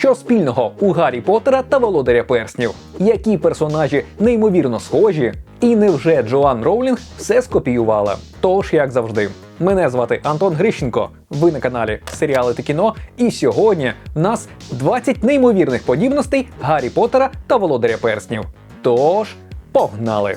Що спільного у Гаррі Поттера та Володаря Перснів? Які персонажі неймовірно схожі? І невже Джоан Роулінг все скопіювала? Тож, як завжди, мене звати Антон Грищенко. Ви на каналі Серіали та кіно. І сьогодні в нас 20 неймовірних подібностей Гаррі Поттера та Володаря Перснів. Тож, погнали!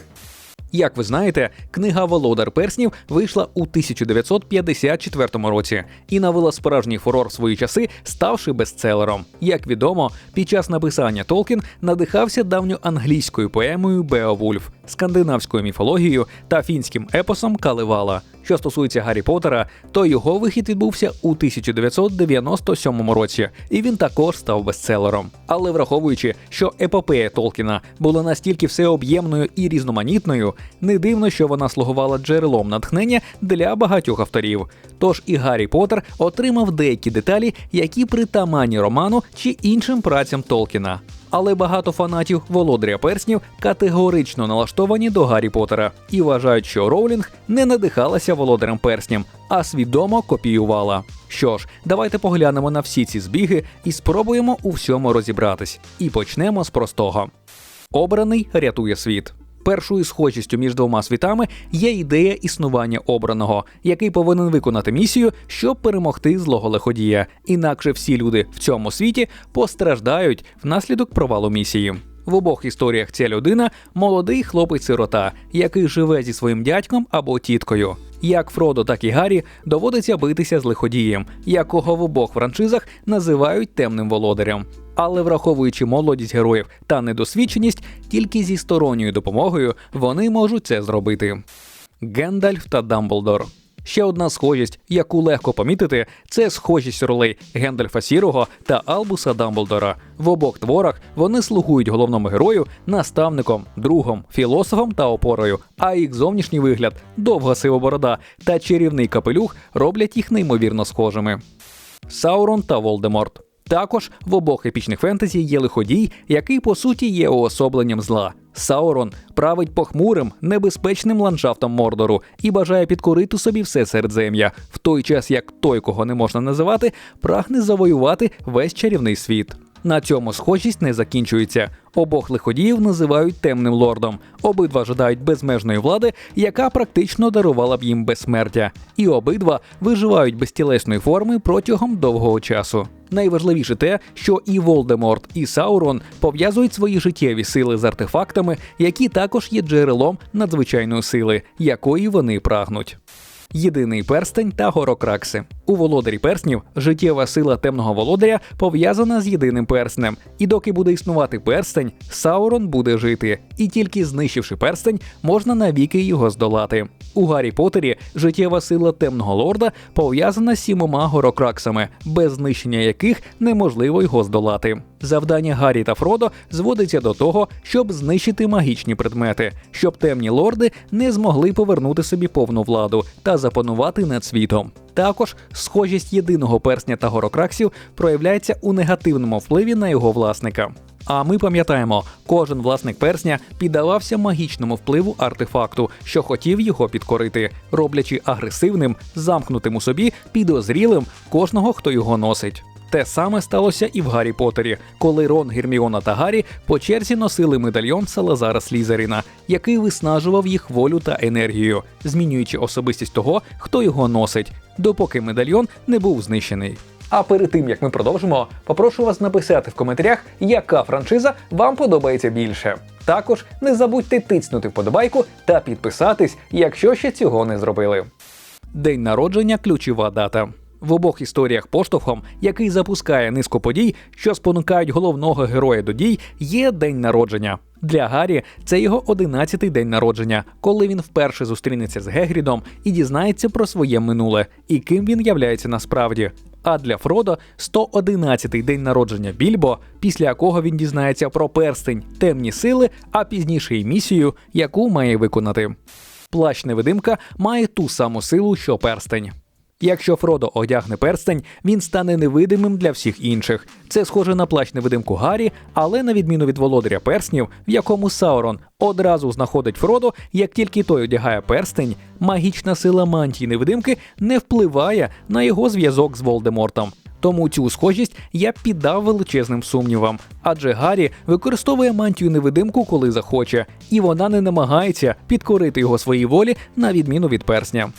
Як ви знаєте, книга Володар перснів вийшла у 1954 році і навела справжній фурор в свої часи, ставши бестселером. Як відомо, під час написання Толкін надихався давньоанглійською поемою Беовульф, скандинавською міфологією та фінським епосом Калевала. Що стосується Гаррі Поттера, то його вихід відбувся у 1997 році, і він також став бестселером. Але враховуючи, що епопея Толкіна була настільки всеоб'ємною і різноманітною, не дивно, що вона слугувала джерелом натхнення для багатьох авторів. Тож і Гаррі Поттер отримав деякі деталі, які притаманні роману чи іншим працям Толкіна. Але багато фанатів володаря перснів категорично налаштовані до Гаррі Поттера і вважають, що Роулінг не надихалася володарем персням, а свідомо копіювала. Що ж, давайте поглянемо на всі ці збіги і спробуємо у всьому розібратись. І почнемо з простого: обраний рятує світ. Першою схожістю між двома світами є ідея існування обраного, який повинен виконати місію, щоб перемогти злого лиходія. Інакше всі люди в цьому світі постраждають внаслідок провалу місії. В обох історіях ця людина молодий хлопець-сирота, який живе зі своїм дядьком або тіткою. Як Фродо, так і Гаррі доводиться битися з лиходієм, якого в обох франшизах називають темним володарем. Але враховуючи молодість героїв та недосвідченість, тільки зі сторонньою допомогою вони можуть це зробити. Гендальф та Дамблдор. Ще одна схожість, яку легко помітити, це схожість ролей Гендальфа Сірого та Албуса Дамблдора. В обох творах вони слугують головному герою, наставником, другом, філософом та опорою. А їх зовнішній вигляд, довга сива борода та чарівний капелюх роблять їх неймовірно схожими. Саурон та Волдеморт. Також в обох епічних фентезі є лиходій, який по суті є уособленням зла. Саурон править похмурим, небезпечним ландшафтом Мордору і бажає підкорити собі все середзем'я, в той час як той, кого не можна називати, прагне завоювати весь чарівний світ. На цьому схожість не закінчується. Обох лиходіїв називають темним лордом. Обидва жадають безмежної влади, яка практично дарувала б їм безсмертя. І обидва виживають без тілесної форми протягом довгого часу. Найважливіше те, що і Волдеморт, і Саурон пов'язують свої життєві сили з артефактами, які також є джерелом надзвичайної сили, якої вони прагнуть. Єдиний перстень та горокракси. У володарі перснів життєва сила темного володаря пов'язана з єдиним перстнем. І доки буде існувати перстень, Саурон буде жити. І тільки знищивши перстень, можна навіки його здолати. У Гаррі Поттері життєва сила темного лорда пов'язана з сімома горокраксами, без знищення яких неможливо його здолати. Завдання Гаррі та Фродо зводиться до того, щоб знищити магічні предмети, щоб темні лорди не змогли повернути собі повну владу та запанувати над світом. Також схожість єдиного персня та горокраксів проявляється у негативному впливі на його власника. А ми пам'ятаємо, кожен власник персня піддавався магічному впливу артефакту, що хотів його підкорити, роблячи агресивним, замкнутим у собі, підозрілим кожного, хто його носить. Те саме сталося і в Гаррі Поттері, коли Рон, Герміона та Гаррі по черзі носили медальйон Салазара Слізеріна, який виснажував їх волю та енергію, змінюючи особистість того, хто його носить, допоки медальйон не був знищений. А перед тим як ми продовжимо, попрошу вас написати в коментарях, яка франшиза вам подобається більше. Також не забудьте тицнути вподобайку та підписатись, якщо ще цього не зробили. День народження ключова дата. В обох історіях поштовхом, який запускає низку подій, що спонукають головного героя до дій, є день народження. Для Гаррі це його одинадцятий день народження, коли він вперше зустрінеться з Гегрідом і дізнається про своє минуле і ким він являється насправді. А для Фродо 111-й день народження Більбо, після якого він дізнається про перстень, темні сили, а пізніше й місію, яку має виконати. Плащ невидимка має ту саму силу, що перстень. Якщо Фродо одягне перстень, він стане невидимим для всіх інших. Це схоже на плащ невидимку Гаррі, але на відміну від володаря перснів, в якому Саурон одразу знаходить Фродо, як тільки той одягає перстень, магічна сила мантії невидимки не впливає на його зв'язок з Волдемортом. Тому цю схожість я піддав величезним сумнівам. Адже Гаррі використовує мантію невидимку, коли захоче, і вона не намагається підкорити його своїй волі на відміну від персня.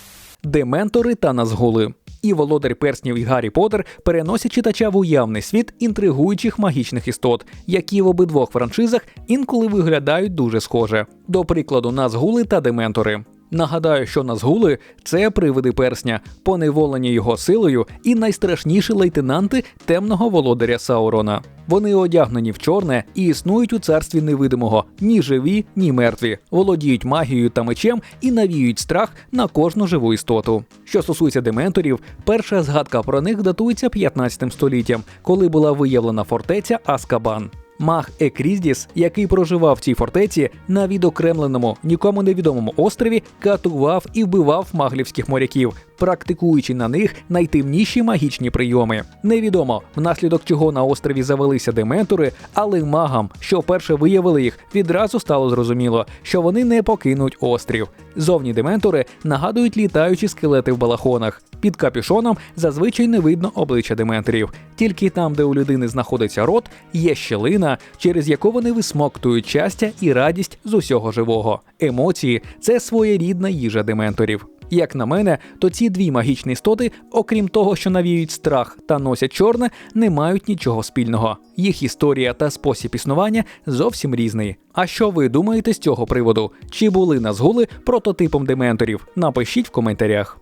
Дементори та Назгули. І володар перснів і Гаррі Поттер переносять читача в уявний світ інтригуючих магічних істот, які в обидвох франшизах інколи виглядають дуже схоже. До прикладу, Назгули та Дементори. Нагадаю, що Назгули це привиди персня, поневолені його силою і найстрашніші лейтенанти темного володаря Саурона. Вони одягнені в чорне і існують у царстві невидимого, ні живі, ні мертві, володіють магією та мечем і навіюють страх на кожну живу істоту. Що стосується дементорів, перша згадка про них датується 15 століттям, коли була виявлена фортеця Аскабан. Маг Екріздіс, який проживав в цій фортеці на відокремленому нікому невідомому острові, катував і вбивав маглівських моряків, практикуючи на них найтемніші магічні прийоми. Невідомо, внаслідок чого на острові завелися дементори, але магам, що вперше виявили їх, відразу стало зрозуміло, що вони не покинуть острів. Зовні дементори нагадують літаючі скелети в балахонах. Під капюшоном зазвичай не видно обличчя дементорів. Тільки там, де у людини знаходиться рот, є щелина, через яку вони висмоктують щастя і радість з усього живого. Емоції це своєрідна їжа дементорів. Як на мене, то ці дві магічні істоти, окрім того, що навіють страх та носять чорне, не мають нічого спільного. Їх історія та спосіб існування зовсім різний. А що ви думаєте з цього приводу? Чи були назгули прототипом дементорів? Напишіть в коментарях.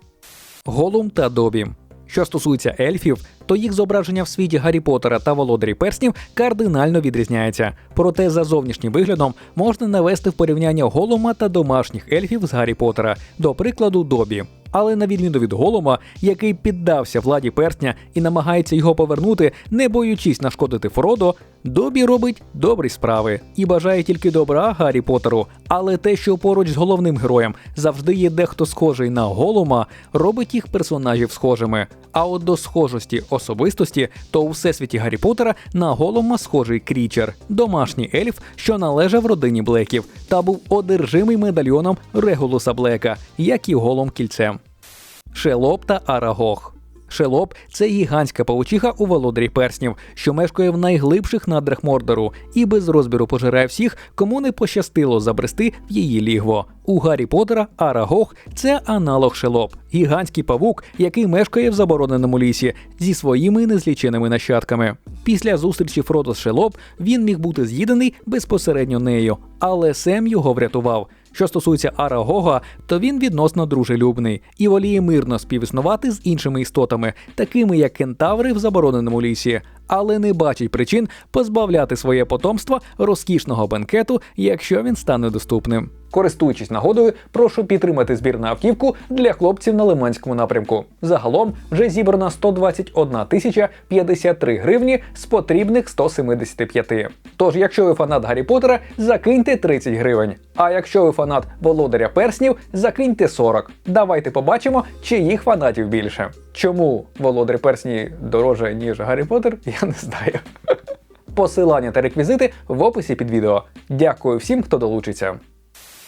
Голум та Добі. Що стосується ельфів, то їх зображення в світі Гаррі Поттера та Володарі Перснів кардинально відрізняється. Проте за зовнішнім виглядом можна навести в порівняння голома та домашніх ельфів з Гаррі Поттера, до прикладу, Добі. Але на відміну від Голома, який піддався владі персня і намагається його повернути, не боючись нашкодити Фродо, Добі робить добрі справи і бажає тільки добра Гаррі Поттеру. Але те, що поруч з головним героєм завжди є дехто схожий на голума, робить їх персонажів схожими. А от до схожості особистості, то у всесвіті Гаррі Поттера на голума схожий крічер, домашній ельф, що належав родині Блеків, та був одержимий медальйоном Регулуса Блека, як і голом кільцем. Шелоп та Арагог. Шелоп це гігантська паучиха у володарі перснів, що мешкає в найглибших надрах Мордору і без розбіру пожирає всіх, кому не пощастило забрести в її лігво. У Гаррі Поттера Арагог це аналог Шелоп, гігантський павук, який мешкає в забороненому лісі зі своїми незліченими нащадками. Після зустрічі Фродо з Шелоп він міг бути з'їдений безпосередньо нею, але Сем його врятував. Що стосується Арагога, то він відносно дружелюбний і воліє мирно співіснувати з іншими істотами, такими як кентаври в забороненому лісі, але не бачить причин позбавляти своє потомство розкішного бенкету, якщо він стане доступним. Користуючись нагодою, прошу підтримати збір на автівку для хлопців на Лиманському напрямку. Загалом вже зібрано 121 тисяча 53 гривні з потрібних 175. Тож, якщо ви фанат Гаррі Поттера, закиньте 30 гривень. А якщо ви фанат Володаря Перснів, закиньте 40. Давайте побачимо, чиїх фанатів більше. Чому Володар Персні дороже, ніж Гаррі Поттер, я не знаю. Посилання та реквізити в описі під відео. Дякую всім, хто долучиться.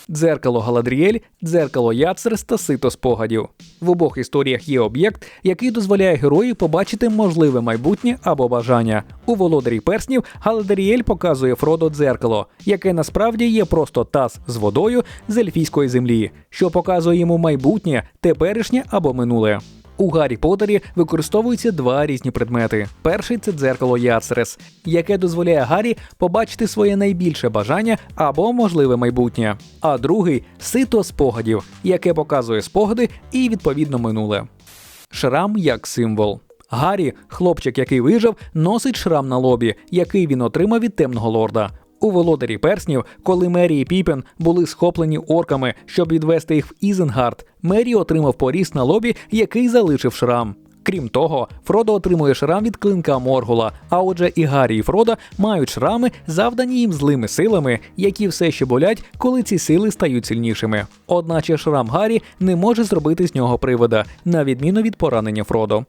Дзеркало Галадріель, дзеркало Яцерс та сито спогадів. В обох історіях є об'єкт, який дозволяє герою побачити можливе майбутнє або бажання. У володарі перснів Галадріель показує Фродо дзеркало, яке насправді є просто таз з водою з ельфійської землі, що показує йому майбутнє, теперішнє або минуле. У Гаррі Поттері використовуються два різні предмети. Перший це дзеркало Яцерес, яке дозволяє Гаррі побачити своє найбільше бажання або можливе майбутнє. А другий сито спогадів, яке показує спогади і відповідно минуле. Шрам як символ. Гаррі, хлопчик, який вижив, носить шрам на лобі, який він отримав від темного лорда. У володарі перснів, коли Мері і Піпен були схоплені орками, щоб відвести їх в Ізенгард, Мері отримав поріз на лобі, який залишив шрам. Крім того, Фродо отримує шрам від клинка Моргула. А отже, і Гаррі і Фродо мають шрами, завдані їм злими силами, які все ще болять, коли ці сили стають сильнішими. Одначе шрам Гаррі не може зробити з нього привода, на відміну від поранення Фродо.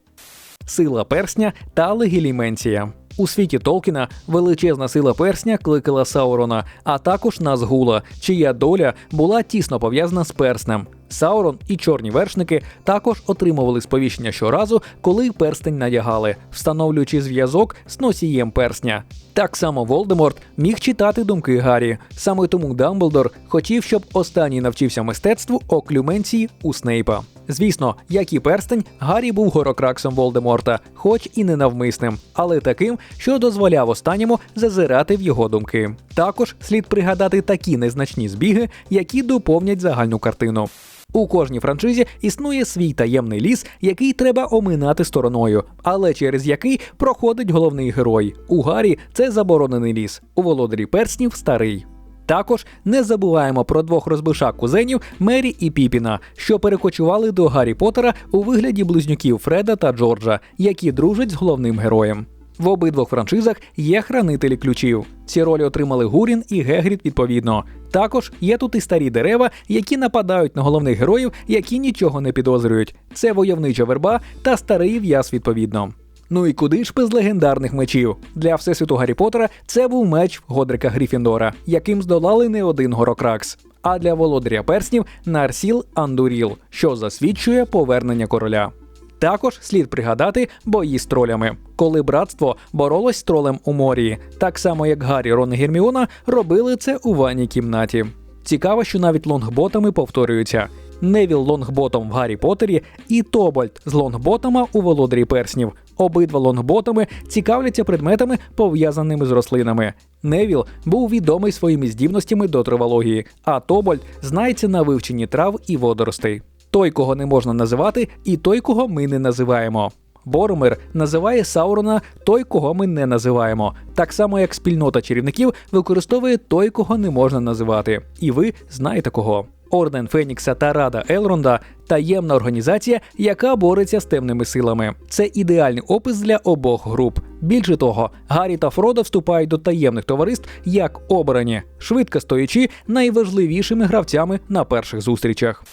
Сила персня та легіліменція. У світі Толкіна величезна сила персня кликала Саурона, а також Назгула, чия доля була тісно пов'язана з перснем. Саурон і чорні вершники також отримували сповіщення щоразу, коли перстень надягали, встановлюючи зв'язок з носієм персня. Так само Волдеморт міг читати думки Гаррі. Саме тому Дамблдор хотів, щоб останній навчився мистецтву оклюменції у Снейпа. Звісно, як і перстень, Гаррі був горокраксом Волдеморта, хоч і не навмисним, але таким, що дозволяв останньому зазирати в його думки. Також слід пригадати такі незначні збіги, які доповнять загальну картину. У кожній франшизі існує свій таємний ліс, який треба оминати стороною, але через який проходить головний герой. У Гаррі це заборонений ліс, у володарі перснів старий. Також не забуваємо про двох розбишак кузенів Мері і Піпіна, що перекочували до Гаррі Поттера у вигляді близнюків Фреда та Джорджа, які дружать з головним героєм. В обидвох франшизах є хранителі ключів. Ці ролі отримали Гурін і Гегрід відповідно. Також є тут і старі дерева, які нападають на головних героїв, які нічого не підозрюють. Це войовнича верба та старий в'яз відповідно. Ну і куди ж без легендарних мечів? Для всесвіту Гаррі Поттера це був меч Годрика Гріфіндора, яким здолали не один горокракс. А для володаря перснів Нарсіл Андуріл, що засвідчує повернення короля. Також слід пригадати бої з тролями, коли братство боролось з тролем у морі, так само як Гаррі, Рон і Герміона робили це у ванній кімнаті. Цікаво, що навіть лонгботами повторюються. Невіл Лонгботом в Гаррі Поттері і Тобольд з Лонгботома у Володарі Перснів. Обидва лонгботами цікавляться предметами, пов'язаними з рослинами. Невіл був відомий своїми здібностями до тривології, а Тобольд знається на вивченні трав і водоростей. Той, кого не можна називати, і той, кого ми не називаємо. Боромир називає Саурона той, кого ми не називаємо, так само як спільнота чарівників використовує той, кого не можна називати. І ви знаєте кого. Орден Фенікса та Рада Елронда таємна організація, яка бореться з темними силами. Це ідеальний опис для обох груп. Більше того, Гаррі та Фродо вступають до таємних товариств як обрані, швидко стоячи найважливішими гравцями на перших зустрічах.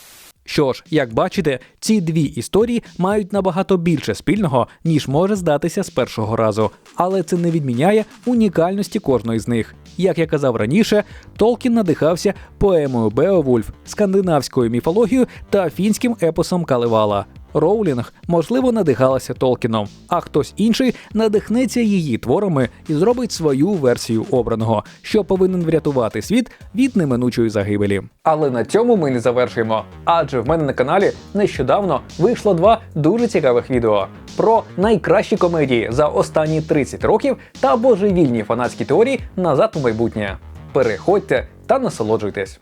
Що ж, як бачите, ці дві історії мають набагато більше спільного, ніж може здатися з першого разу, але це не відміняє унікальності кожної з них. Як я казав раніше, Толкін надихався поемою Беовульф, скандинавською міфологією та фінським епосом Калевала. Роулінг, можливо, надихалася Толкіном, а хтось інший надихнеться її творами і зробить свою версію обраного, що повинен врятувати світ від неминучої загибелі. Але на цьому ми не завершуємо. Адже в мене на каналі нещодавно вийшло два дуже цікавих відео про найкращі комедії за останні 30 років та божевільні фанатські теорії назад у майбутнє. Переходьте та насолоджуйтесь.